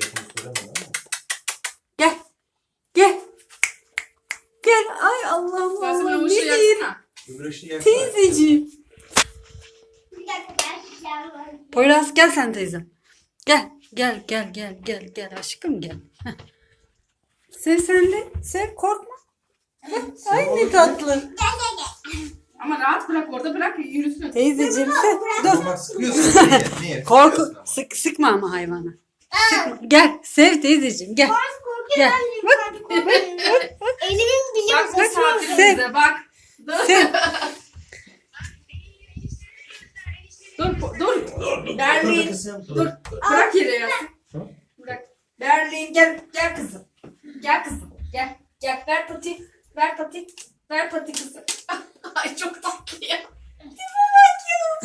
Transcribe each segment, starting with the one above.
Fiyatını söylemedi ama. Gel. Gel. Gel. Ay Allah'ım. Yasemin yaksana. Öbür yakma. Teyzeciğim. Bir dakika gerçekten. Poyraz gel sen teyzem. Gel. Gel gel gel gel gel aşkım gel. Heh. Sev sen de. Sev korkma. Bak, Ay ne tatlı. Ama rahat bırak orada bırak yürüsün. Teyzeciğim sev. Dur. Sıkıyorsun. Niye? Korku. Sık, sıkma ama hayvanı. Sık- Gel. Sev teyzeciğim gel. Gel. Elimin bile Bak misafirimize bak. Dur. Sev. Dur dur. Dur dur. Berlin. Dur kızım. Dur. Dur. Bırak yere ya. Hı? Bırak. Berlin gel gel kızım. Gel kızım. Gel. Gel ver pati. Ver pati. Ver pati kızım. Ay çok tatlı ya. Tipe bak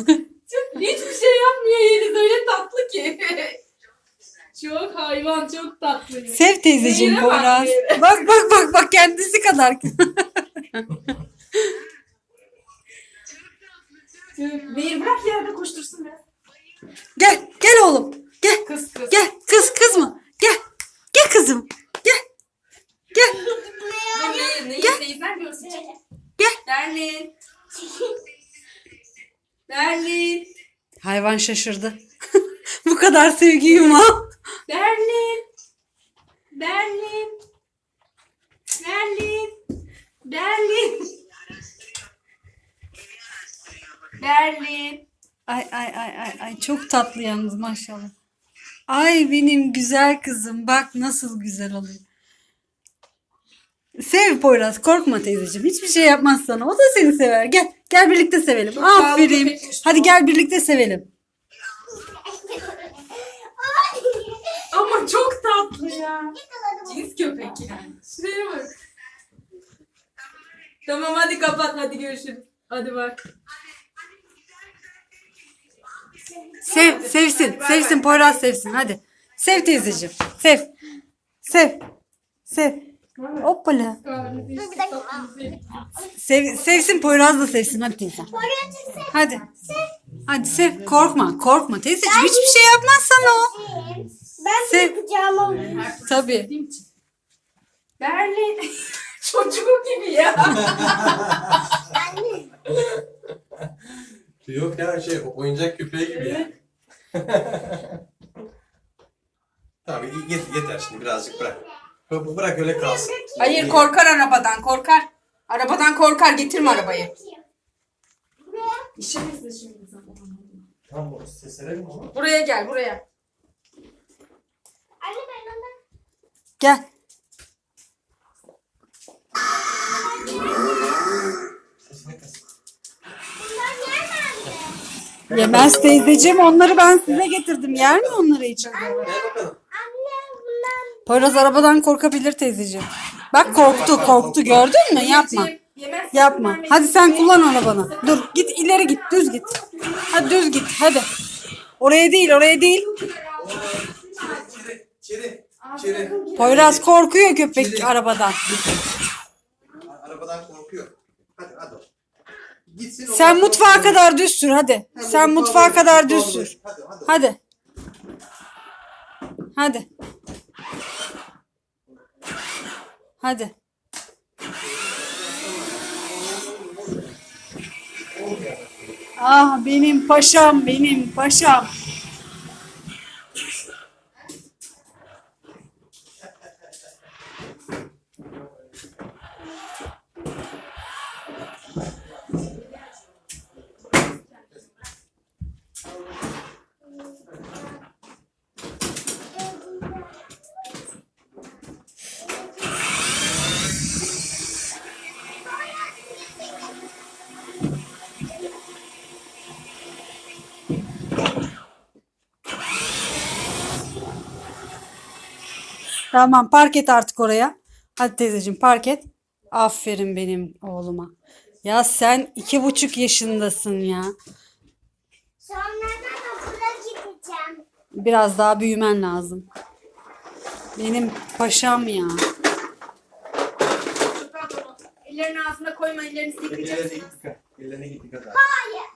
ya. Çok, hiçbir şey yapmıyor Yeliz öyle tatlı ki. çok hayvan çok tatlı. Sev teyzeciğim Yere bak, Poyraz. yere. Bak bak bak bak kendisi kadar. Nehir bırak yerde koştursun ya. Gel. Gel oğlum. Gel. Kız kız. Gel. Kız kız mı? Gel. Gel kızım. Gel. Gel. Dur Nehir, Nehir teyzen görsün. Gel. Berlin. Berlin. Hayvan şaşırdı. Bu kadar sevgi yumağı. Berlin. Berlin. Berlin. Berlin. Berlin. Ay ay ay ay ay çok tatlı yalnız maşallah. Ay benim güzel kızım bak nasıl güzel oluyor. Sev Poyraz korkma teyzeciğim hiçbir şey yapmaz sana o da seni sever gel gel birlikte sevelim Çok aferin hadi gel birlikte sevelim Çok tatlı ya. Cins köpek yani. Şuraya bak. Tamam hadi kapat hadi görüşürüz. Hadi bak. sev sevsin sevsin. Poyraz sevsin hadi. Sev teyzeciğim sev. Sev sev. Hoppala. Sev, sevsin Poyraz da sevsin hadi teyzem. Hadi. Hadi sev. Korkma korkma teyzeciğim. Hiçbir şey yapmaz sana o Ben Sev. de kucağıma Tabii. Berlin. Çocuğu gibi ya. Anne. Yok ya şey oyuncak köpeği gibi ya. tamam yet- yeter şimdi birazcık bırak. Bu- Bırak öyle kalsın. Hayır korkar arabadan korkar. Arabadan korkar getirme arabayı. İşimiz de şimdi Tamam bu seselim ama. Buraya gel buraya. Anne ben ona Gel. Yemez teyzeciğim onları ben size getirdim. Yer mi onları bunlar Poyraz arabadan korkabilir teyzeciğim. Bak korktu korktu gördün mü? Yapma. Yapma. Hadi sen kullan arabanı. Dur git ileri git düz git. Hadi düz git hadi. Oraya değil oraya değil. İçeri. Poyraz korkuyor köpek arabadan. Arabadan korkuyor. Hadi hadi. Gitsin Sen mutfağa kadar düz sür hadi. Hadi Sen mutfağa kadar düz mutfağa sür. Hadi hadi. Hadi. Hadi. Hadi. Ah benim paşam benim paşam. Tamam park et artık oraya. Hadi teyzeciğim park et. Aferin benim oğluma. Ya sen iki buçuk yaşındasın ya. sonradan okula gideceğim. Biraz daha büyümen lazım. Benim paşam ya. Ellerini ağzına koyma ellerini silkeceksin. Ellerini yıka. Hayır.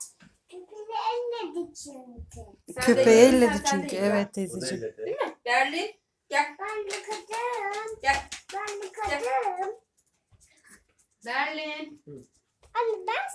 Köpeği elledi çünkü. Sen de Köpeği yiyorsun, elledi sen de çünkü. Evet Bu da teyzeciğim. elledi. Berlin. Gel. Ben yıkadım. Gel. Ben yıkadım. Berlin. Anne ben